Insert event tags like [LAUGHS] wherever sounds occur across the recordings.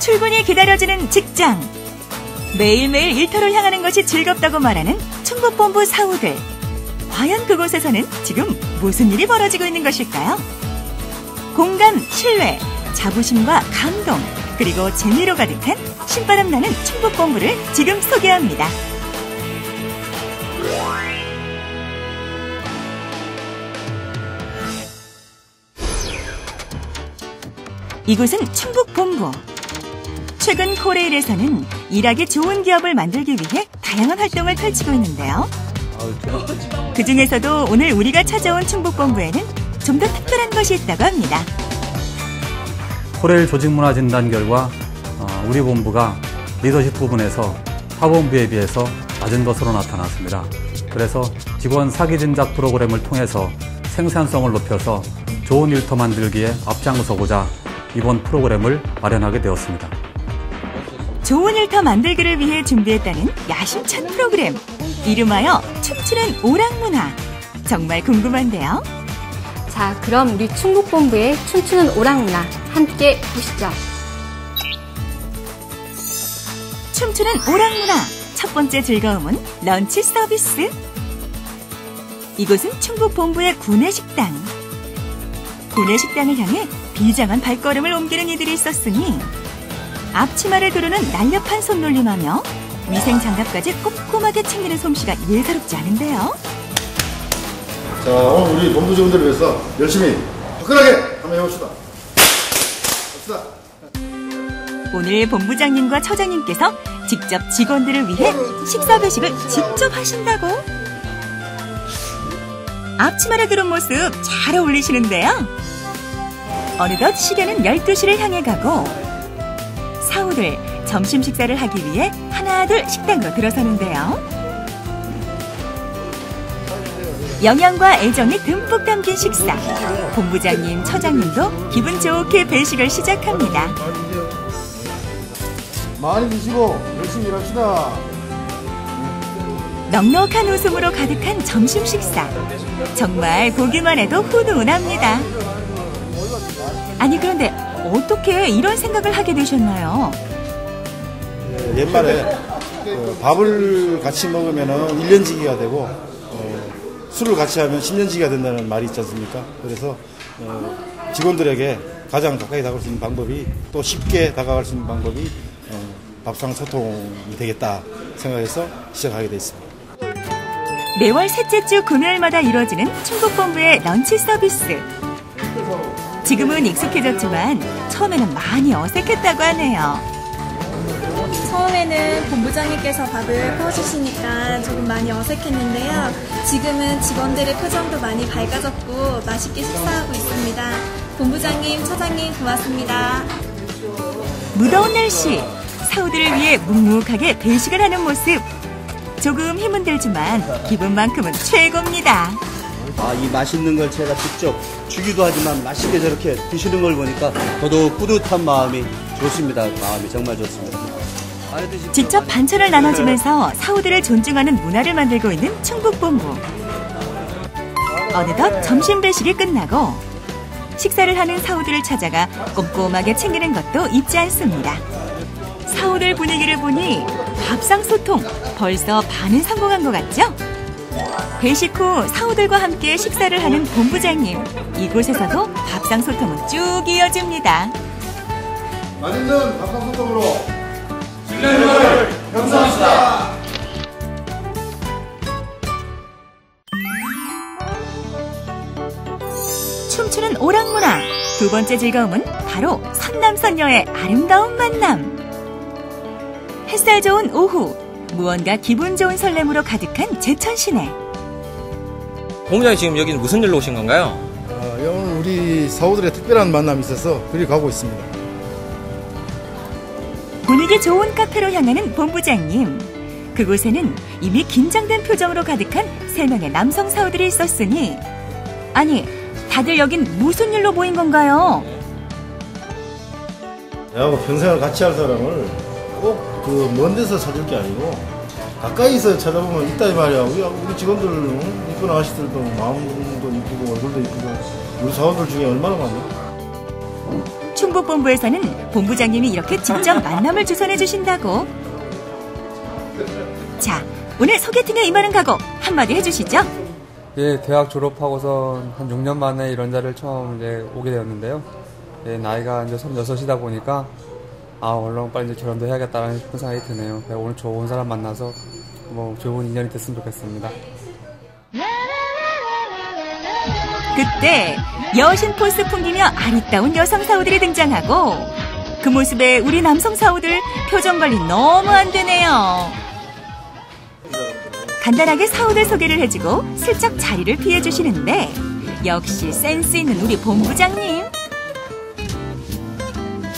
출근이 기다려지는 직장. 매일매일 일터를 향하는 것이 즐겁다고 말하는 충북본부 사우들. 과연 그곳에서는 지금 무슨 일이 벌어지고 있는 것일까요? 공감, 신뢰, 자부심과 감동, 그리고 재미로 가득한 신바람 나는 충북본부를 지금 소개합니다. 이곳은 충북본부. 최근 코레일에서는 일하기 좋은 기업을 만들기 위해 다양한 활동을 펼치고 있는데요. 그 중에서도 오늘 우리가 찾아온 충북본부에는 좀 더 특별한 것이 있다고 합니다. 코레일 조직문화 진단 결과 어, 우리 본부가 리더십 부분에서 타본부에 비해서 낮은 것으로 나타났습니다. 그래서 직원 사기 진작 프로그램을 통해서 생산성을 높여서 좋은 일터 만들기에 앞장서고자 이번 프로그램을 마련하게 되었습니다. 좋은 일터 만들기를 위해 준비했다는 야심찬 프로그램. 이름하여 춤추는 오락문화. 정말 궁금한데요. 자, 그럼 우리 충북본부의 춤추는 오락문화 함께 보시죠. 춤추는 오락문화. 첫 번째 즐거움은 런치 서비스. 이곳은 충북 본부의 구내식당. 구내식당을 향해 비장한 발걸음을 옮기는 이들이 있었으니 앞치마를 두르는 날렵한 손놀림하며 위생 장갑까지 꼼꼼하게 챙기는 솜씨가 예사롭지 않은데요. 자, 오늘 우리 본부 직원들을 위해서 열심히 화끈하게 한번 해봅시다. 갑시다. 오늘 본부장님과 처장님께서 직접 직원들을 위해 식사 배식을 직접 하신다고? 앞치마를 두른 모습 잘 어울리시는데요. 어느덧 시계는 12시를 향해 가고 사우들 점심 식사를 하기 위해 하나둘 식당으로 들어서는데요. 영양과 애정이 듬뿍 담긴 식사. 본부장님, 처장님도 기분 좋게 배식을 시작합니다. 많이 드시고 열심히 일합시다. 넉넉한 웃음으로 가득한 점심 식사. 정말 보기만 해도 훈훈합니다. 아니 그런데 어떻게 이런 생각을 하게 되셨나요? 옛말에 어, 밥을 같이 먹으면 1년지기가 되고 어, 술을 같이 하면 10년지기가 된다는 말이 있지 않습니까? 그래서 어, 직원들에게 가장 가까이 다가갈 수 있는 방법이 또 쉽게 다가갈 수 있는 방법이 어, 밥상 소통이 되겠다 생각해서 시작하게 됐습니다. 매월 셋째 주 금요일마다 이루어지는 충북본부의 런치 서비스. 지금은 익숙해졌지만 처음에는 많이 어색했다고 하네요. 처음에는 본부장님께서 밥을 퍼주시니까 조금 많이 어색했는데요. 지금은 직원들의 표정도 많이 밝아졌고 맛있게 식사하고 있습니다. 본부장님, 처장님 고맙습니다. 무더운 날씨, 사우들을 위해 묵묵하게 배식을 하는 모습. 조금 힘은 들지만 기분만큼은 최고입니다. 아, 이 맛있는 걸 제가 직접 주기도 하지만 맛있게 저렇게 드시는 걸 보니까 더더욱 뿌듯한 마음이 좋습니다. 마음이 정말 좋습니다. 직접 반찬을 나눠주면서 사우들을 존중하는 문화를 만들고 있는 충북본부. 어느덧 점심 배식이 끝나고 식사를 하는 사우들을 찾아가 꼼꼼하게 챙기는 것도 잊지 않습니다. 사우들 분위기를 보니 밥상 소통 벌써 반은 성공한 것 같죠? 배식 후 사우들과 함께 식사를 하는 본부장님. 이곳에서도 밥상 소통은 쭉 이어집니다. 맛있는 밥상 소통으로 춤추는 오락문화. 두 번째 즐거움은 바로 선남선녀의 아름다운 만남. 햇살 좋은 오후. 무언가 기분 좋은 설렘으로 가득한 제천 시내. 본부장님 지금 여기는 무슨 일로 오신 건가요? 어, 오늘 우리 사우들의 특별한 만남이 있어서 그리 가고 있습니다. 분위기 좋은 카페로 향하는 본부장님. 그곳에는 이미 긴장된 표정으로 가득한 세 명의 남성 사우들이 있었으니 아니 다들 여긴 무슨 일로 모인 건가요? 내하고 평생을 같이 할 사람을 꼭 그 먼 데서 찾을 게 아니고 가까이서 찾아보면 있다 이 말이야. 우리, 우리 직원들 응? 이쁜 아저씨들도 마음도 이쁘고 얼굴도 이쁘고 우리 사원들 중에 얼마나 많아. 충북본부에서는 본부장님이 이렇게 직접 만남을 주선해 주신다고. 자, 오늘 소개팅에 임하는 각오 한마디 해주시죠. 예, 대학 졸업하고선 한 6년 만에 이런 자리를 처음 이제 오게 되었는데요. 예, 나이가 이제 36이다 보니까 아, 얼른 빨리 이제 결혼도 해야겠다는 싶은 생각이 드네요. 그래서 오늘 좋은 사람 만나서 뭐 좋은 인연이 됐으면 좋겠습니다. 그때 여신 포스 풍기며 아리따운 여성 사우들이 등장하고 그 모습에 우리 남성 사우들 표정 관리 너무 안 되네요. 간단하게 사우들 소개를 해주고 슬쩍 자리를 피해 주시는데 역시 센스 있는 우리 본부장님.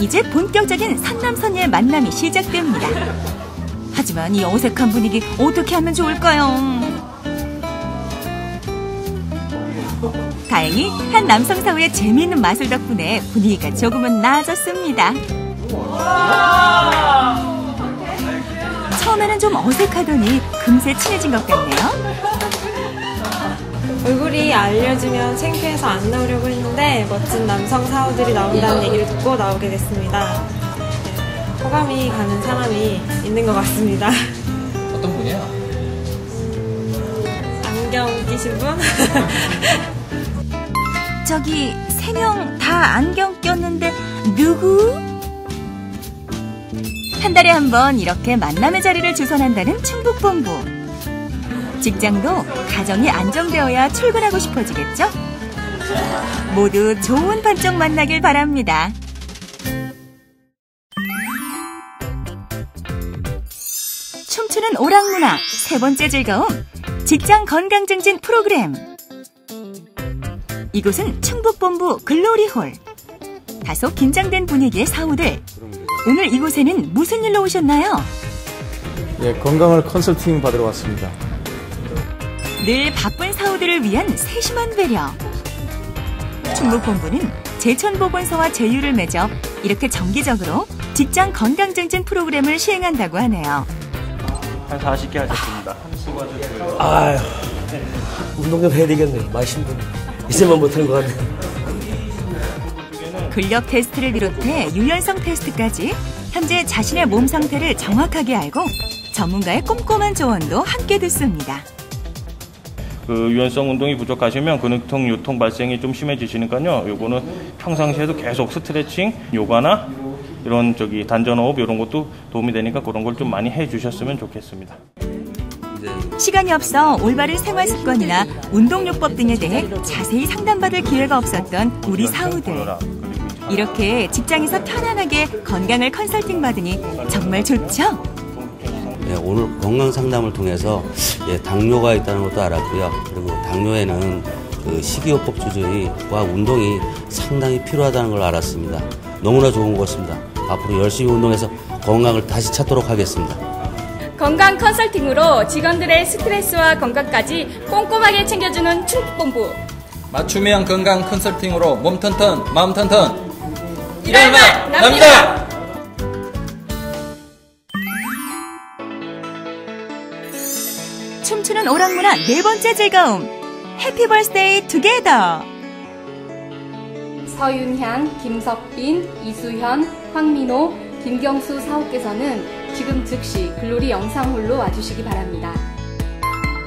이제 본격적인 선남선녀의 만남이 시작됩니다. 하지만 이 어색한 분위기 어떻게 하면 좋을까요? 다행히 한 남성 사우의 재미있는 마술 덕분에 분위기가 조금은 나아졌습니다. 처음에는 좀 어색하더니 금세 친해진 것 같네요. 얼굴이 알려지면 창피해서 안 나오려고 했는데 멋진 남성 사우들이 나온다는 얘기를 듣고 나오게 됐습니다. 네, 호감이 가는 사람이 있는 것 같습니다. 어떤 분이에요? 안경 끼신 분? [LAUGHS] 저기 세 명 다 안경 꼈는데 누구? 한 달에 한 번 이렇게 만남의 자리를 주선한다는 충북 본부. 직장도 가정이 안정되어야 출근하고 싶어지겠죠? 모두 좋은 반쪽 만나길 바랍니다. 춤추는 오락문화 세 번째 즐거움 직장 건강 증진 프로그램 이곳은 충북본부 글로리홀 다소 긴장된 분위기의 사우들 오늘 이곳에는 무슨 일로 오셨나요? 예, 건강을 컨설팅 받으러 왔습니다. 늘 바쁜 사우들을 위한 세심한 배려 충북본부는 제천보건소와 제휴를 맺어 이렇게 정기적으로 직장 건강 증진 프로그램을 시행한다고 하네요. 한 40개 하셨습니다. 아유, 운동 좀 해야 되겠네. 많이 힘드네. 이제만 못한 것 같네. 근력 테스트를 비롯해 유연성 테스트까지 현재 자신의 몸 상태를 정확하게 알고 전문가의 꼼꼼한 조언도 함께 듣습니다. 그 유연성 운동이 부족하시면 근육통 요통 발생이 좀 심해지시니까요. 요거는 평상시에도 계속 스트레칭, 요가나 이런 저기 단전호흡 이런 것도 도움이 되니까 그런 걸 좀 많이 해 주셨으면 좋겠습니다. 시간이 없어 올바른 생활 습관이나 운동요법 등에 대해 자세히 상담받을 기회가 없었던 우리 사우들. 이렇게 직장에서 편안하게 건강을 컨설팅 받으니 정말 좋죠? 예, 오늘 건강 상담을 통해서 예, 당뇨가 있다는 것도 알았고요. 그리고 당뇨에는 그 식이요법 조절과 운동이 상당히 필요하다는 걸 알았습니다. 너무나 좋은 것입니다. 앞으로 열심히 운동해서 건강을 다시 찾도록 하겠습니다. 건강 컨설팅으로 직원들의 스트레스와 건강까지 꼼꼼하게 챙겨주는 충북본부. 맞춤형 건강 컨설팅으로 몸 튼튼, 마음 튼튼. 이럴 맛 납니다. 춤추는 오락문화 네 번째 즐거움. 해피 벌스데이 투게더. 서윤향, 김석빈, 이수현, 황민호, 김경수 사옥께서는 지금 즉시 글로리 영상홀로 와주시기 바랍니다.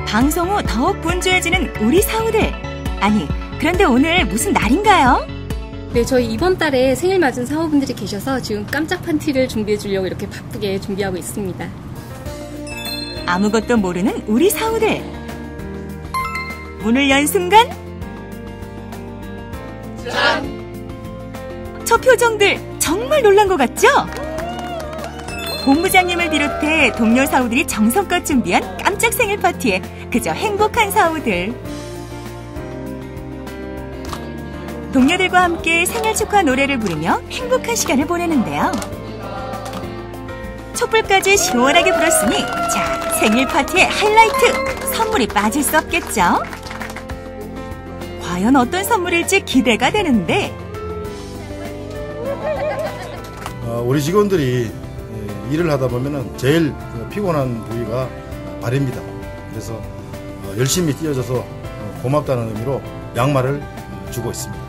방송 후 더욱 분주해지는 우리 사우들. 아니, 그런데 오늘 무슨 날인가요? 네, 저희 이번 달에 생일 맞은 사호분들이 계셔서 지금 깜짝 판티를 준비해 주려고 이렇게 바쁘게 준비하고 있습니다. 아무것도 모르는 우리 사우들. 문을 연 순간 저 표정들 정말 놀란 것 같죠? 본부장님을 비롯해 동료 사우들이 정성껏 준비한 깜짝 생일 파티에 그저 행복한 사우들. 동료들과 함께 생일 축하 노래를 부르며 행복한 시간을 보내는데요. 촛불까지 시원하게 불었으니 자 생일 파티의 하이라이트 선물이 빠질 수 없겠죠? 과연 어떤 선물일지 기대가 되는데 우리 직원들이 예, 일을 하다 보면은 제일 그 피곤한 부위가 발입니다. 그래서 어, 열심히 뛰어줘서 어, 고맙다는 의미로 양말을 어, 주고 있습니다.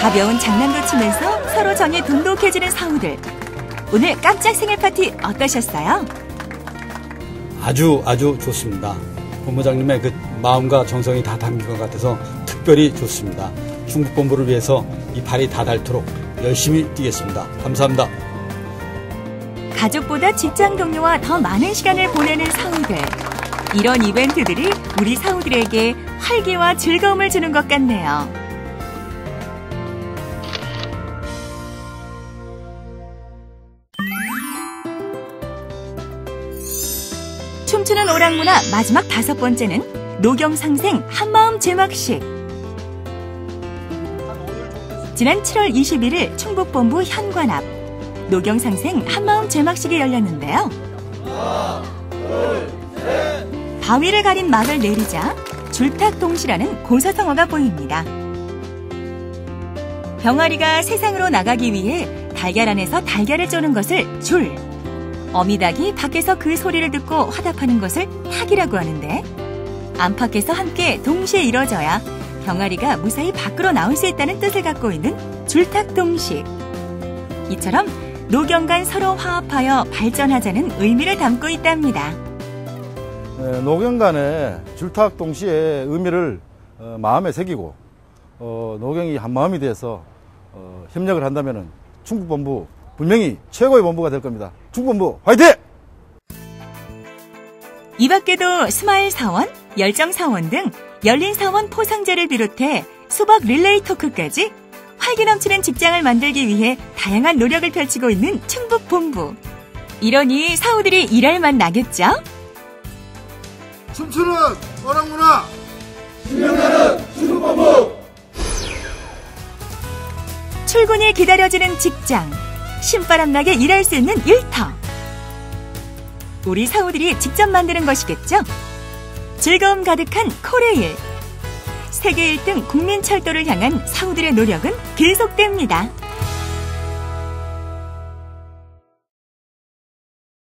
가벼운 장난도 치면서 서로 정이 돈독해지는 사우들. 오늘 깜짝 생일 파티 어떠셨어요? 아주 아주 좋습니다. 본부장님의 그 마음과 정성이 다 담긴 것 같아서 특별히 좋습니다. 충북본부를 위해서 이 발이 다 닳도록 열심히 뛰겠습니다. 감사합니다. 가족보다 직장 동료와 더 많은 시간을 보내는 사우들. 이런 이벤트들이 우리 사우들에게 활기와 즐거움을 주는 것 같네요. 춤추는 오락 문화 마지막 다섯 번째는 노경상생 한마음 제막식. 지난 7월 21일 충북본부 현관 앞 노경상생 한마음 제막식이 열렸는데요. 바위를 가린 막을 내리자 줄탁동시라는 고사성어가 보입니다. 병아리가 세상으로 나가기 위해 달걀 안에서 달걀을 쪼는 것을 줄, 어미닭이 밖에서 그 소리를 듣고 화답하는 것을 탁이라고 하는데 안팎에서 함께 동시에 이뤄져야 병아리가 무사히 밖으로 나올 수 있다는 뜻을 갖고 있는 줄탁동식. 이처럼 노경 간 서로 화합하여 발전하자는 의미를 담고 있답니다. 네, 노경 간의 줄탁 동시에 의미를 어, 마음에 새기고 어, 노경이 한 마음이 돼서 어, 협력을 한다면 충북 본부 분명히 최고의 본부가 될 겁니다. 충북 본부 화이팅! 이 밖에도 스마일 사원, 열정 사원 등 열린 사원 포상제를 비롯해 수박 릴레이 토크까지 활기 넘치는 직장을 만들기 위해 다양한 노력을 펼치고 있는 충북 본부. 이러니 사우들이 일할 맛 나겠죠? 춤추는 어랑문화 신명나는 충북 본부 출근이 기다려지는 직장 신바람나게 일할 수 있는 일터 우리 사우들이 직접 만드는 것이겠죠? 즐거움 가득한 코레일 세계 1등 국민 철도를 향한 사우들의 노력은 계속됩니다.